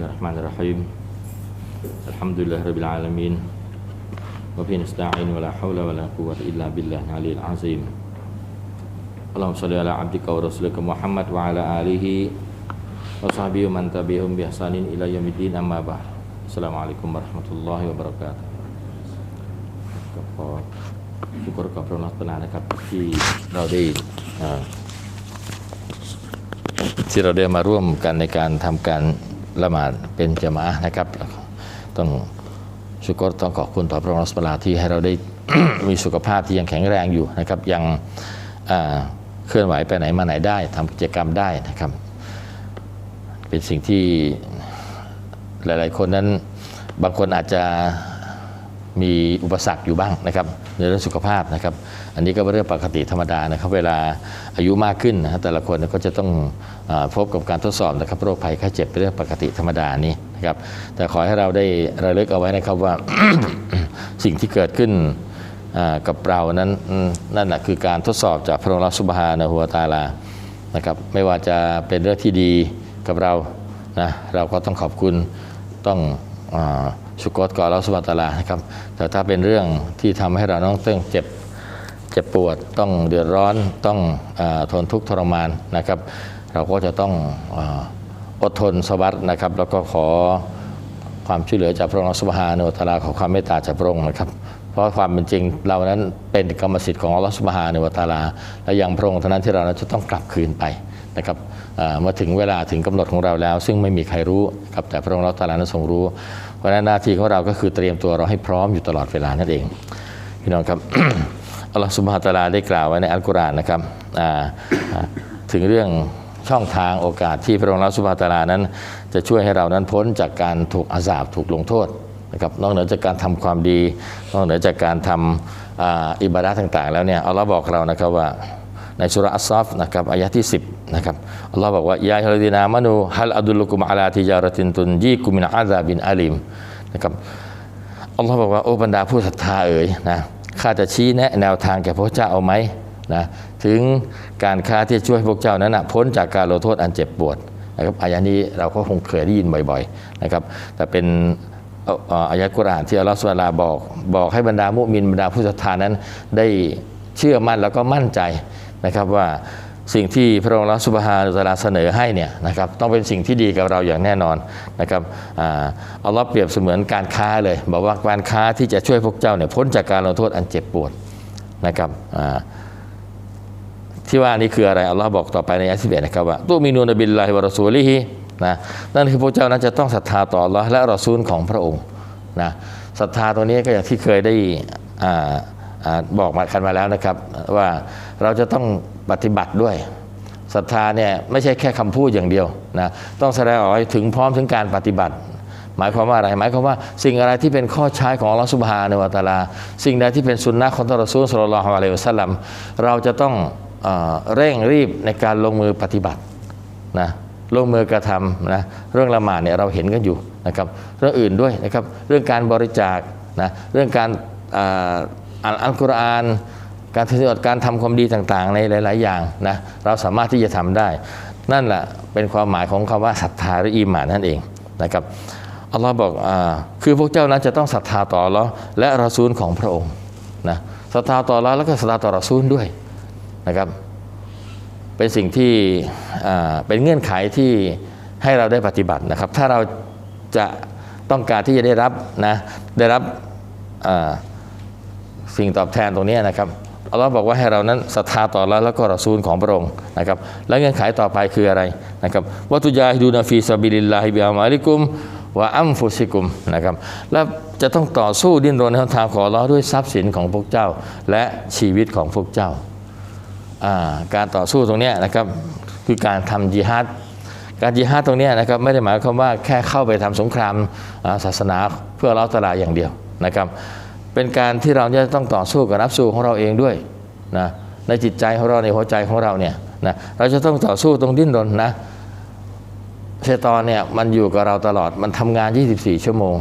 Bismillahirrahmanirrahim. Alhamdulillah Rabbil Alamin. Wa fi nasta'in wa la hawla wa la quwwata illa billah aliyil azim. Allahumma salli ala abdika wa rasulika Muhammad wa ala alihi wa sahbihi man tabi'um bi ihsanin ila yaumiddin. Amma ba'd. Assalamualaikum warahmatullahi wabarakatuh. Kapot syukur กับพระรัตนานะครับที่เราได้ที่เราได้มาร่วมกันในการทำการ ละหมาดเป็นจามะนะครับ ต้องชุกรต้องขอบคุณต่อพระองค์อัลลอฮฺสุบฮานะฮูวะตะอาลาที่ให้เราได้มีสุขภาพที่ยังแข็งแรงอยู่นะครับ ยังเคลื่อนไหวไปไหนมาไหนได้ทำกิจกรรมได้นะครับ เป็นสิ่งที่หลาย ๆ คนนั้นบางคนอาจจะมีอุปสรรคอยู่บ้างนะครับ ในเรื่องสุขภาพนะครับ อันนี้ก็เป็นเรื่องปกติธรรมดานะครับเวลาอายุมากขึ้นนะฮะแต่ละคนก็จะต้องพบกับการทดสอบนะครับโรคภัยไข้เจ็บเป็นเรื่องปกติธรรมดานี้นะครับแต่ขอให้เราได้ระลึกเอาไว้นะครับว่าสิ่งที่เกิดขึ้นกับเรานั้นนั่นนะคือการทดสอบจากพระองค์สุบฮานะฮูวตาลานะครับไม่ว่าจะเป็นเรื่องที่ดีกับเรานะเราก็ต้องขอบคุณต้องอ ชุกรก่อนเราสวัตลานะครับ แต่ถ้าเป็นเรื่องที่ทำให้เราต้องต้องเจ็บเจ็บปวดต้องเดือดร้อนต้องอทนทุกข์ทรมานนะครับ เราก็จะต้องออดทนสวัสดนะครับ แล้วก็ขอความช่วยเหลือจากพระองค์สุบฮานุตาลาขอความเมตตาจากพระองค์นะครับ เพราะความเป็นจริงเรานั้นเป็นกรรมสิทธิ์ของอัลลอฮฺสุบฮานุตาลา และยังพระองค์เท่านั้นที่เรานั้นจะต้องกลับคืนไปนะครับอ่าเมื่อถึงเวลาถึงกำหนดของเราแล้ว ซึ่งไม่มีใครรู้ครับแต่พระองค์เราตะอาลานั้นทรงรู้ เพราะฉะนั้นหน้าที่ของเราก็คือเตรียมตัวเราให้พร้อมอยู่ตลอดเวลานั่นเองพี่น้องครับอัลลอฮฺสุบฮานะฮูวะตะลาได้กล่าวไว้ในอัลกุรอานนะครับถึงเรื่องช่องทางโอกาสที่พระองค์อัลลอฮฺสุบฮานะฮูวะตะลานั้น จะช่วยให้เรานั้นพ้นจากการถูกอาสาบถูกลงโทษนะครับนอกเหนือจากการทำความดี นอกเหนือจากการทำอ่าอิบาดะต่าง ๆ แล้วเนี่ยอัลลอฮ์บอกเรานะครับว่า ในสุราอัสซอฟนะครับอายะที่ 10นะครับอัลลอฮ์บอกว่ายาฮิลดีนามานูฮัลอดุลลุกุมอาลาติจารตินตุนยีกุมินอาซาบินอาลิมนะครับอัลลอฮ์บอกว่าโอ้บรรดาผู้ศรัทธาเอ๋ยนะข้าจะชี้แนะแนวทางแก่พระเจ้าเอาไหมนะถึงการค้าที่ช่วยให้พวกเจ้านั้นนะพ้นจากการลงโทษอันเจ็บปวดนะครับอายะนี้เราก็คงเคยได้ยินบ่อยๆนะครับแต่เป็นอายะกุรอานที่อัลลอฮฺสุบฮานะฮูวะตะอาลาบอก บอกให้บรรดามุมินบรรดาผู้ศรัทธานั้นได้เชื่อมั่นแล้วก็มั่นใจ นะครับว่าสิ่งที่พระองค์อัลลอฮฺสุบฮานะฮูวะตะอาลาเสนอให้เนี่ยนะครับต้องเป็นสิ่งที่ดีกับเราอย่างแน่นอนนะครับอ่าลลอเปรียบเสมือนการค้าเลย บอกว่าการค้าที่จะช่วยพวกเจ้าเนี่ยพ้นจากการลงโทษอันเจ็บปวดนะครับที่ว่านี่คืออะไรอัลลอฮ์บอกต่อไปในอายะที่เนะครับว่าตุมินูนบิลลาฮิวะรอซูลิฮินะนั่นคือพวกเจ้านั้นจะต้องศรัทธาต่ออัลลอฮ์และรอซูลของพระองค์นะศรัทธาตัวนี้ก็อย่างที่เคยได้อ่าอ่า บอกมากันมาแล้วนะครับว่าเราจะต้องปฏิบัติด้วยศรัทธาเนี่ยไม่ใช่แค่คำพูดอย่างเดียวนะต้องแสดงออกถึงพร้อมถึงการปฏิบัติ หมายความว่าอะไรหมายความว่าสิ่งอะไรที่เป็นข้อใช้ของอัลลอฮฺสุบฮานวะตาลา สิ่งใดที่เป็นสุนนะของท่านรอซูลสุลลัลอฮุอะลัยฮิวะสัลลัมเราจะต้องเร่งรีบในการลงมือปฏิบัตินะลงมือกระทำนะเรื่องละหมาดเนี่ยเราเห็นกันอยู่นะครับเรื่องอื่นด้วยนะครับเรื่องการบริจาคนะเรื่องการ อ่านอัลกุรอาน การทำการทำความดีต่างๆ ในหลาย ๆ อย่างนะเราสามารถที่จะทำได้ นั่นแหละเป็นความหมายของคำว่าศรัทธาหรืออีหมานนั่นเองนะครับอัลลอฮ์บอกอาคือพวกเจ้านั้นจะต้องศรัทธาต่ออัลลอฮ์และรอซูลของพระองค์นะศรัทธาต่ออัลลอฮ์แล้วก็ศรัทธาต่อรอซูลด้วยนะครับ เป็นสิ่งที่อ่าเป็นเงื่อนไขที่ให้เราได้ปฏิบัตินะครับ ถ้าเราจะต้องการที่จะได้รับนะได้รับอ่า สิ่งตอบแทนตรงนี้นะครับอัลลอฮ์บอกว่าให้เรานั้นศรัทธาต่อแล้วแล้วก็รอซูลของพระองค์นะครับและเงื่อนไขต่อไปคืออะไรนะครับวัตุยาฮิดูนาฟีซาบิลิลลาฮิบิอามาลิกุมวะอัมฟุซิกุมนะครับและจะต้องต่อสู้ดิ้นรนในหนทางของอัลลอฮ์ด้วยทรัพย์สินของพวกเจ้า และชีวิตของพวกเจ้าการต่อสู้ตรงนี้นะครับคือการทำจิฮัดการจิฮัดตรงนี้นะครับไม่ได้หมายความว่าแค่เข้าไปทำสงครามศาสนาเพื่อเราตลาดอย่างเดียวนะครับ เป็นการที่เราจะต้องต่อสู้กับนับสู้ของเราเองด้วยนะในจิตใจของเราในหัวใจของเราเนี่ยนะเราจะต้องต่อสู้ตรงดิ้นรนนะเชตอนเนี่ยมันอยู่กับเราตลอดมันทำงาน 24 ชั่วโมง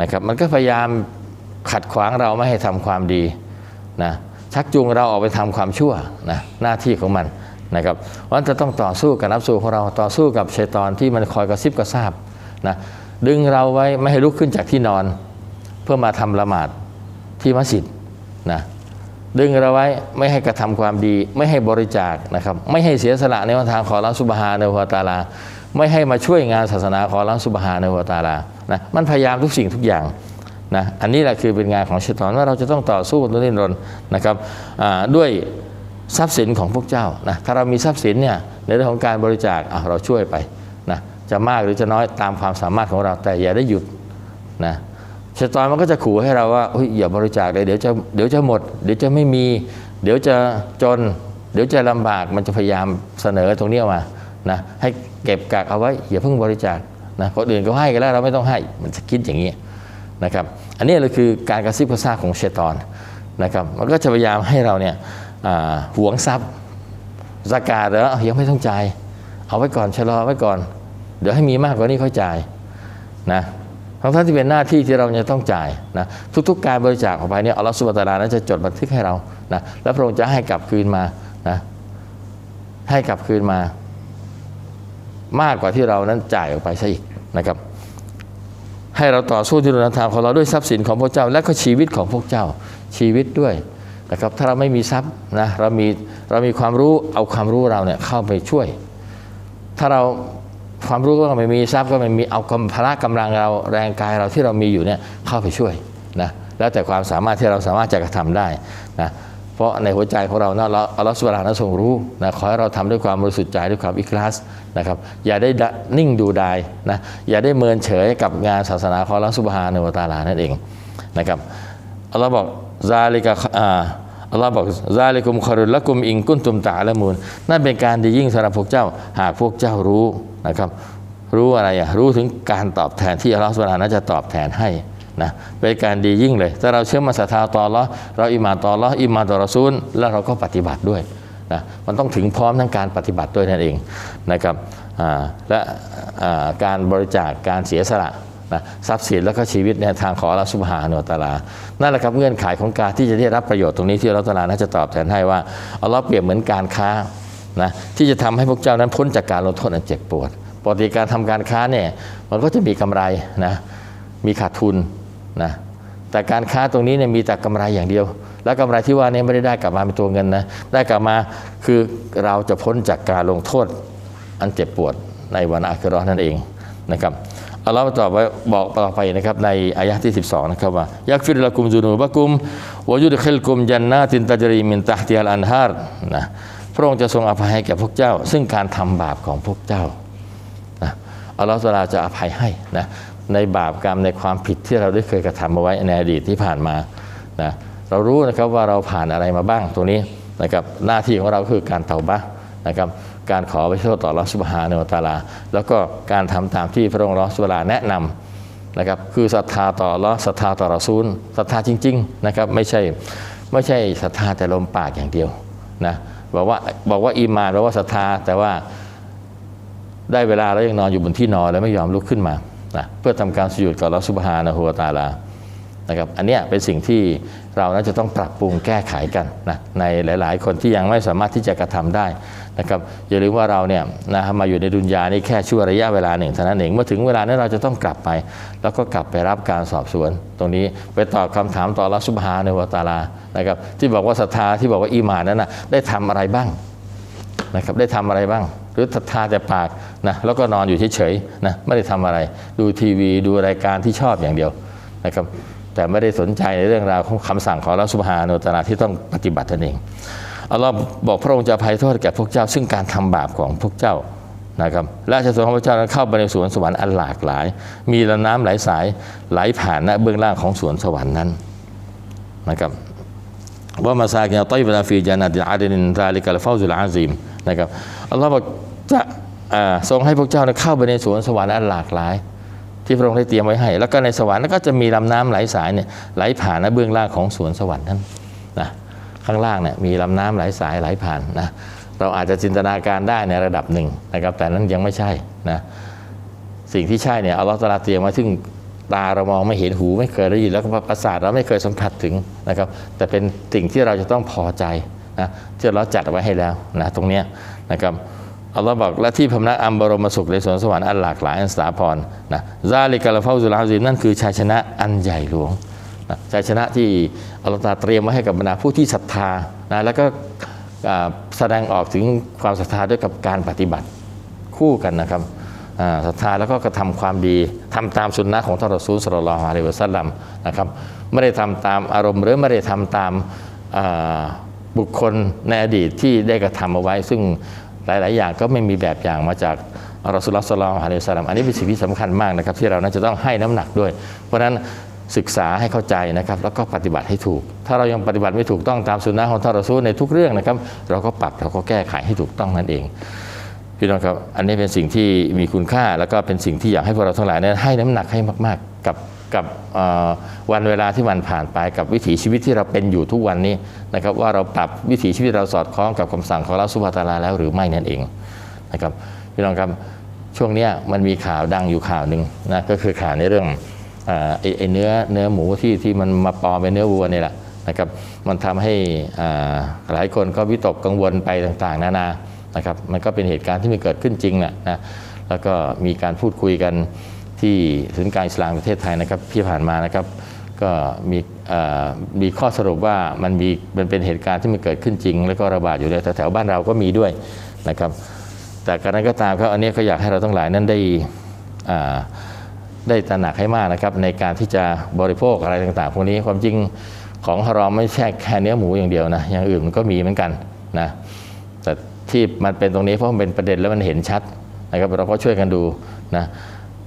นะครับมันก็พยายามขัดขวางเราไม่ให้ทำความดีนะชักจูงเราออกไปทำความชั่วนะหน้าที่ของมันนะครับวันจะต้องต่อสู้กับนับสู้ของเราต่อสู้กับเชตอนที่มันคอยกระซิบกระซาบนะดึงเราไว้ไม่ให้ลุกขึ้นจากที่นอน เพื่อมาทำละหมาด ที่มัสยิดนะดึงเราไว้ไม่ให้กระทำความดี ไม่ให้บริจาคนะครับ ไม่ให้เสียสละในวันทางของอัลลอฮฺสุบฮานะฮูวตาลา ไม่ให้มาช่วยงานศาสนาของอัลลอฮฺสุบฮานะฮูวตาลานะมันพยายามทุกสิ่งทุกอย่างนะอันนี้แหละคือเป็นงานของชัยฏอนว่าเราจะต้องต่อสู้ดิ้นรนนะครับด้วยทรัพย์สินของพวกเจ้านะถ้าเรามีทรัพย์สินเนี่ยในเรื่องของการบริจาคเราช่วยไปนะจะมากหรือจะน้อยตามความสามารถของเราแต่อย่าได้หยุดนะ ชะตอนมันก็จะขู่ให้เราว่าเฮ้ยอย่าบริจาคเลยเดี๋ยวจะเดี๋ยวจะหมด เดี๋ยวจะไม่มี เดี๋ยวจะจน เดี๋ยวจะลำบากมันจะพยายามเสนอตรงนี้มานะให้เก็บกักเอาไว้อย่าเพิ่งบริจาคนะคนอื่นก็ให้กันแล้วเราไม่ต้องให้มันจะคิดอย่างนี้นะครับ อันนี้เลยคือการกระซิบกระซาบของเชตอนนะครับ มันก็จะพยายามให้เราเนี่ยหวงทรัพย์สกาดแล้วยังไม่ต้องจ่ายเอาไว้ก่อนชะลอไว้ก่อน เดี๋ยวให้มีมากกว่านี้ค่อยจ่ายนะ ทั้งท่านที่เป็นหน้าที่ที่เราจะต้องจ่ายนะทุกๆ การบริจาคออกไปเนี่ยอัลลอฮฺสุบฮานะฮูวะตาลานั้นจะจดบันทึกให้เรานะแล้วพระองค์จะให้กลับคืนมานะให้กลับคืนมา มากกว่าที่เรานั้นจ่ายออกไปซะอีกนะครับ ให้เราต่อสู้ที่รุนทางของเราด้วยทรัพย์สินของพระเจ้า และก็ชีวิตของพวกเจ้าชีวิตด้วยนะครับถ้าเราไม่มีทรัพย์นะเรามีเรามีความรู้เอาความรู้เราเนี่ยเข้าไปช่วย ถ้าเรา ความรู้ก็ไม่มีทรัพย์ก็ไม่มีเอากำพละกำลังเราแรงกายเราที่เรามีอยู่เนี่ยเข้าไปช่วยนะแล้วแต่ความสามารถที่เราสามารถจะกระทำได้นะเพราะในหัวใจของเราเนาะเราอัลลอฮฺสุบฮานะฮูวะตะอาลาทรงรู้นะขอให้เราทำด้วยความบริสุทธิ์ใจด้วยความอิคลาสนะครับอย่าได้นิ่งดูดายนะอย่าได้เมินเฉยกับงานศาสนาของอัลลอฮฺสุบฮานะวตาลานั่นเองนะครับอัลลอฮ์บอกซาลิกะอ่า อัลลอฮ์บอกซาลิกุมคารุลละกุมอิงกุนตุมตะละมูล นั่นเป็นการดียิ่งสำหรับพวกเจ้า หากพวกเจ้ารู้นะครับ รู้อะไรอะรู้ถึงการตอบแทนที่อัลลอฮ์สุบฮานะจะตอบแทนให้นะเป็นการดียิ่งเลย ถ้าเราเชื่อมาศรัทธาต่ออัลลอฮ์เราอิมานต่ออัลลอฮ์อิมานต่อรอซูลแล้วเราก็ปฏิบัติด้วยนะมันต้องถึงพร้อมทั้งการปฏิบัติด้วยนั่นเองนะครับและการบริจาคการเสียสละ นะทรัพย์สินแล้วก็ชีวิตในทางของอัลลอฮ์สุบฮานะฮูวะตาลา นั่นแหละครับเงื่อนไขของการที่จะได้รับประโยชน์ตรงนี้ที่อัลลอฮ์ตาลาน่าจะตอบแทนให้ว่าอัลลอฮ์เปรียบเหมือนการค้านะที่จะทำให้พวกเจ้านั้นพ้นจากการลงโทษอันเจ็บปวดปกติการทำการค้าเนี่ยมันก็จะมีกำไรนะมีขาดทุนนะแต่การค้าตรงนี้เนี่ยมีแต่กำไรอย่างเดียว แล้วกำไรที่ว่านี่ไม่ได้ได้กลับมาเป็นตัวเงินนะได้กลับมาคือเราจะพ้นจากการลงโทษอันเจ็บปวดในวันอาคิราะห์นั่นเองนะครับ อัลลอฮ์ตอบไว้บอกต่อไปนะครับในอายะห์ที่ 12นะครับว่ายักฟิรละกุมซุนูบะกุมวายุดคิลกุมจันนาตินตะจรีมินตะฮติอัลอันฮาร์นะพระองค์จะทรงอภัยให้แก่พวกเจ้า ซึ่งการทำบาปของพวกเจ้านะอัลลอฮ์ตาลาจะอภัยให้นะในบาปกรรมในความผิดที่เราได้เคยกระทำมาไว้ในอดีตที่ผ่านมานะเรารู้นะครับว่าเราผ่านอะไรมาบ้างตรงนี้นะครับหน้าที่ของเราคือการเตาบะนะครับ การขอไปโทษต่ออัลลอสุบฮานวตาลา แล้วก็การทำตามที่พระองค์อัลอฮ์สุบฮานาลาแนะนำนะครับคือศรัทธาต่ออัลอศรัทธาต่อรอซูลศรัทธาจริงๆนะครับไม่ใช่ไม่ใช่ศรัทธาแต่ลมปากอย่างเดียวนะบอกว่าบอกว่าอีมานแปลว่าศรัทธาแต่ว่าได้เวลาแล้วยังนอนอยู่บนที่นอนแล้วไม่ยอมลุกขึ้นมานะเพื่อทำการสุดกับอัลอสุบฮานะฮูวตาลา นะครับอันเนี้ยเป็นสิ่งที่เราน่าจะต้องปรับปรุงแก้ไขกันนะในหลาย ๆ คนที่ยังไม่สามารถที่จะกระทำได้นะครับอย่าลืมว่าเราเนี่ยนะมาอยู่ในดุนยานี่แค่ชั่วระยะเวลาหนึ่งเท่านั้นเองเมื่อถึงเวลานั้นเราจะต้องกลับไป แล้วก็กลับไปรับการสอบสวน ตรงนี้ไปตอบคำถามต่ออัสุบฮานวตาลานะครับที่บอกว่าศรัทธาที่บอกว่าอีหมานั้นนะได้ทำอะไรบ้างนะครับได้ทำอะไรบ้าง หรือศรัทธาแต่ปากนะแล้วก็นอนอยู่เฉยๆนะไม่ได้ทำอะไร ดูทีวีดูรายการที่ชอบอย่างเดียวนะครับ แต่ไม่ได้สนใจในเรื่องราวของคำสั่งของอัสุบฮานุตะอาลาที่ต้องปฏิบัติตนเองอัลลอฮ์บอกพระองค์จะภัยโทษแก่พวกเจ้า ซึ่งการทำบาปของพวกเจ้านะครับและจะทรงพระเจ้านั้นเข้าไปในสวนสวรรค์อันหลากหลาย มีลำน้ำไหลสายไหลผ่านณเบื้องล่างของสวนสวรรค์นั้นนะครับว่ามาซากินต้อยบนาฟีจานัดอาดินซาลิกัลฟาวซุลอาซีมนะครับอัลลอฮ์บอกจะอ่าทรงให้พวกเจ้าเนี่ยเข้าไปในสวนสวรรค์อันหลากหลาย ที่พระองค์ได้เตรียมไว้ให้ แล้วก็ในสวรรค์ก็จะมีลำน้ำไหลสายเนี่ยไหลผ่านนะเบื้องล่างของสวนสวรรค์นั้นนะข้างล่างเนี่ยมีลำน้ำไหลสายไหลผ่านนะเราอาจจะจินตนาการได้ในระดับหนึ่งนะครับ แต่นั้นยังไม่ใช่นะสิ่งที่ใช่เนี่ยอัลลอฮ์ตาลาเตรียมไว้ซึ่งตาเรามองไม่เห็นหูไม่เคยได้ยินแล้วก็ประสาทเราไม่เคยสัมผัสถึงนะครับ แต่เป็นสิ่งที่เราจะต้องพอใจนะที่เราจัดไว้ให้แล้วนะตรงเนี้ยนะครับ อัลลอฮ์บอกและที่พำนักอัมบรมสุขในสวนสวรรค์อันหลากหลายอันสาพรนะซาลิกะลาฟาซุลาซีมนั่นคือชัยชนะอันใหญ่หลวงนะชัยชนะที่อัลลอฮ์ตาเตรียมไว้ให้กับบรรดาผู้ที่ศรัทธานะแล้วก็แสดงออกถึงความศรัทธาด้วยกับการปฏิบัติคู่กันนะครับศรัทธาแล้วก็กระทำความดีทำตามสุนนะของท่านรอซูลสุลลัลลอฮุอะลัยวะสัลลัมนะครับไม่ได้ทำตามอารมณ์หรือไม่ได้ทำตามบุคคลในอดีตที่ได้กระทำเอาไว้ ซึ่ง หลาย ๆ อย่างก็ไม่มีแบบอย่างมาจากอัลรอสุลอฮ์สุลลัลลอฮุอะลัยฮิวะสัลลัมอันนี้เป็นสิ่งที่สำคัญมากนะครับ ที่เราน่าจะต้องให้น้ำหนักด้วย เพราะฉะนั้นศึกษาให้เข้าใจนะครับ แล้วก็ปฏิบัติให้ถูก ถ้าเรายังปฏิบัติไม่ถูกต้องตามสุนนะของท่านรอซูลในทุกเรื่องนะครับ เราก็ปรับเราก็แก้ไขให้ถูกต้องนั่นเอง พี่น้องครับอันนี้เป็นสิ่งที่มีคุณค่า แล้วก็เป็นสิ่งที่อยากให้พวกเราทั้งหลายเนี่ยให้น้ำหนักให้มากๆ กับกับวันเวลาที่มันผ่านไปกับวิถีชีวิตที่เราเป็นอยู่ทุกวันนี้นะครับว่าเราปรับวิถีชีวิตเราสอดคล้องกับคำสั่งของเราสุบฮาตาลาแล้วหรือไม่นั่นเองนะครับพี่น้องครับช่วงนี้มันมีข่าวดังอยู่ข่าวหนึ่งนะก็คือข่าวในเรื่องเออไอ้เนื้อเนื้อหมูที่ที่มันมาปอเป็นเนื้อวัวนี่แหละนะครับมันทำให้หลายคนก็วิตกกังวลไปต่างๆ นานานะครับมันก็เป็นเหตุการณ์ที่มีเกิดขึ้นจริงแหละนะแล้วก็มีการพูดคุยกันที่ศูนย์กางอิสลามประเทศไทยนะครับที่ผ่านมานะครับก็มีมีข้อสรุปว่ามันมีมันเป็นเหตุการณ์ที่มันเกิดขึ้นจริง แล้วก็ระบาดอยู่ในแถวบ้านเราก็มีด้วยนะครับ แต่การนั้นก็ตามครับอันนี้ก็อยากให้เราทั้งหลายนั้นได้ได้ตระหนักให้มากนะครับ ในการที่จะบริโภคอะไรต่างๆพวกนี้ความจริงของฮารอมไม่ใช่แค่เนื้อหมูอย่างเดียวนะอย่างอื่นมันก็มีเหมือนกันนะ ที่มันเป็นตรงนี้เพราะมันเป็นประเด็นแล้วมันเห็นชัดนะครับเราก็ช่วยกันดูนะ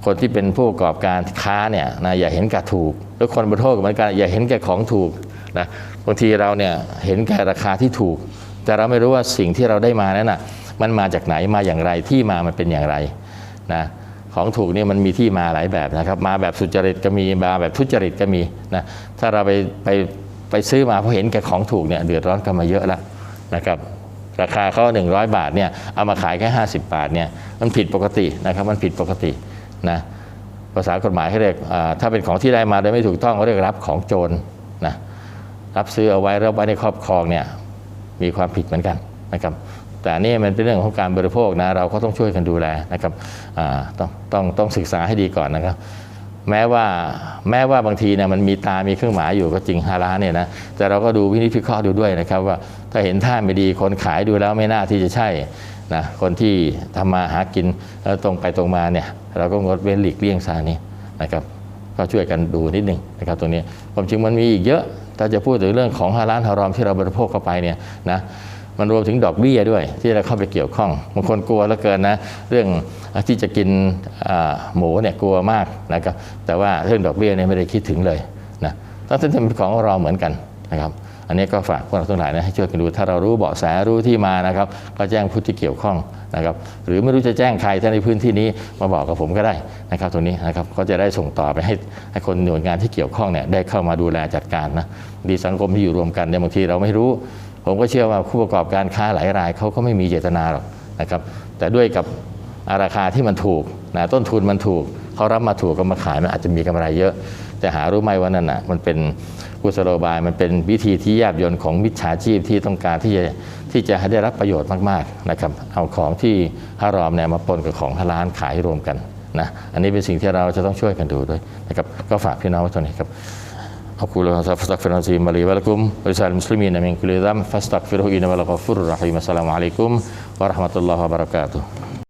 คนที่เป็นผู้ประกอบการค้าเนี่ยนะอย่าเห็นแก่ถูกแล้วคนบริโภคเหมือนกันอย่าเห็นแก่ของถูกนะบางทีเราเนี่ยเห็นแก่ราคาที่ถูก แต่เราไม่รู้ว่าสิ่งที่เราได้มานั้นน่ะมันมาจากไหนมาอย่างไรที่มามันเป็นอย่างไรนะของถูกเนี่ยมันมีที่มาหลายแบบนะครับ มาแบบสุจริตก็มีมาแบบทุจริตก็มีนะถ้าเราไปไปไปซื้อมาเพราะเห็นแก่ของถูกเนี่ยเดือดร้อนกันมาเยอะแล้วนะครับ ราคาเขา100 บาทเนี่ยเอามาขายแค่ 50 บาทเนี่ยมันผิดปกตินะครับมันผิดปกตินะภาษากฎหมายเขาเรียกถ้าเป็นของที่ได้มาโดยไม่ถูกต้องเขาเรียกรับของโจรนะรับซื้อเอาไว้แล้วไว้ในครอบครองเนี่ยมีความผิดเหมือนกันนะครับแต่นี่มันเป็นเรื่องของการบริโภคนะเราก็ต้องช่วยกันดูแลนะครับต้องต้องต้องศึกษาให้ดีก่อนนะครับ แม้ว่าแม้ว่าบางทีเนี่ยมันมีตามีเครื่องหมายอยู่ก็จริงฮาลาเนี่ยนะแต่เราก็ดูวินิจพิเคราะห์ดูด้วยนะครับ ว่าถ้าเห็นท่าไม่ดีคนขายดูแล้วไม่น่าที่จะใช่นะคนที่ทำมาหากินแล้วตรงไปตรงมาเนี่ยเราก็งดเว้นหลีกเลี่ยงซานี่นะครับก็ช่วยกันดูนิดหนึ่งนะครับตรงนี้ความจริงมันมีอีกเยอะถ้าจะพูดถึงเรื่องของฮาลาลฮารอมที่เราบริโภคเข้าไปเนี่ยนะ มันรวมถึงดอกเบี้ยด้วย ที่เราเข้าไปเกี่ยวข้องบางคนกลัวเหลือเกินนะ เรื่องที่จะกินหมูเนี่ยกลัวมากนะครับแต่ว่าเรื่องดอกเบี้ยเนี่ยไม่ได้คิดถึงเลยนะทั้งเป็นของเราเหมือนกันนะครับอันนี้ก็ฝากพวกเราทั้งหลายนะให้ช่วยกันดู ถ้าเรารู้เบาะแสรู้ที่มานะครับ ก็แจ้งผู้ที่เกี่ยวข้องนะครับ หรือไม่รู้จะแจ้งใครถ้าในพื้นที่นี้มาบอกกับผมก็ได้นะครับ ตรงนี้นะครับก็จะได้ส่งต่อไปให้ให้คนหน่วยงานที่เกี่ยวข้องเนี่ยได้เข้ามาดูแลจัดการนะดีสังคมที่อยู่รวมกันเนี่ยบางทีเราไม่รู้ ผมก็เชื่อว่าผู้ประกอบการค้าหลายรายเขาก็ไม่มีเจตนาหรอกนะครับแต่ด้วยกับราคาที่มันถูกนะต้นทุนมันถูกเขารับมาถูกก็มาขายมันอาจจะมีกำไรเยอะ แต่หารู้ไหมว่านั่นน่ะมันเป็นกุศโลบายมันเป็นวิธีที่แยบยนต์ของมิจฉาชีพที่ต้องการที่จะที่จะให้ได้รับประโยชน์มากๆนะครับเอาของที่ฮารอมเนี่ยมาปนกับของฮาลาลขายรวมกันนะอันนี้เป็นสิ่งที่เราจะต้องช่วยกันดูด้วยนะครับก็ฝากพี่น้องไว้ตรงนี้ครับ أقول هذا فاستغفر العظيم لي ولكم ولسائر المسلمين من كل ذنب فاستغفروه إنه هو الغفور الرحيم السلام عليكم ورحمة الله وبركاته